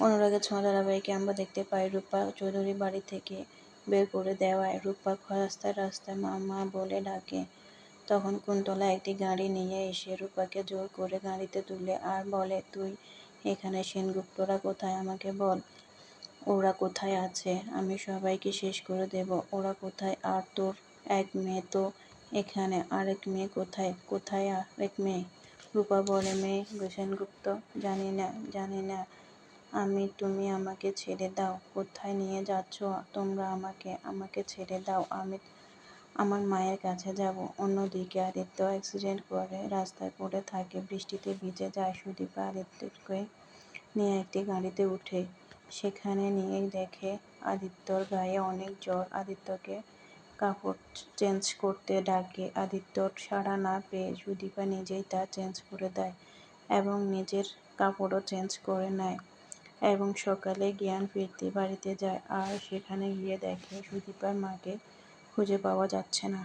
অনুরাগের ছোঁয়া ধারাবাহিকে আমরা দেখতে পাই রূপা চৌধুরী বাড়ি থেকে বের করে দেওয়ায়। রূপা রাস্তায় রাস্তায় মা মা বলে ডাকে। তখন কুন্তলা একটি গাড়ি নিয়ে এসে রূপাকে জোর করে গাড়িতে তুলে আর বলে, তুই এখানে সেনগুপ্তরা কোথায়? আমাকে বল। ওরা কোথায় আছে? আমি সবাইকে শেষ করে দেব। ওরা কোথায়? আর তোর এক মেয়ে তো এখানে। আরেক মেয়ে কোথায়? কোথায় আরেক মেয়ে? রূপা বলে, মেয়ে সেনগুপ্ত? জানি না জানি না। আমি, তুমি আমাকে ছেড়ে দাও। কোথায় নিয়ে যাচ্ছ? তোমরা আমাকে আমাকে ছেড়ে দাও। আমি আমার মায়ের কাছে যাব। অন্যদিকে আদিত্য অ্যাক্সিডেন্ট করে রাস্তায় পড়ে থাকে। বৃষ্টিতে ভিজে যায় সুদীপা। আদিত্যকে নিয়ে একটি গাড়িতে উঠে। সেখানে নিয়ে দেখে আদিত্যর গায়ে অনেক জ্বর। আদিত্যকে কাপড় চেঞ্জ করতে ডাকে। আদিত্যর সাড়া না পেয়ে সুদীপা নিজেই তা চেঞ্জ করে দেয় এবং নিজের কাপড়ও চেঞ্জ করে নেয়। এবং সকালে জ্ঞান ফিরতে বাড়িতে যায়, আর সেখানে গিয়ে দেখে সুদীপার মাকে খুঁজে পাওয়া যাচ্ছে না।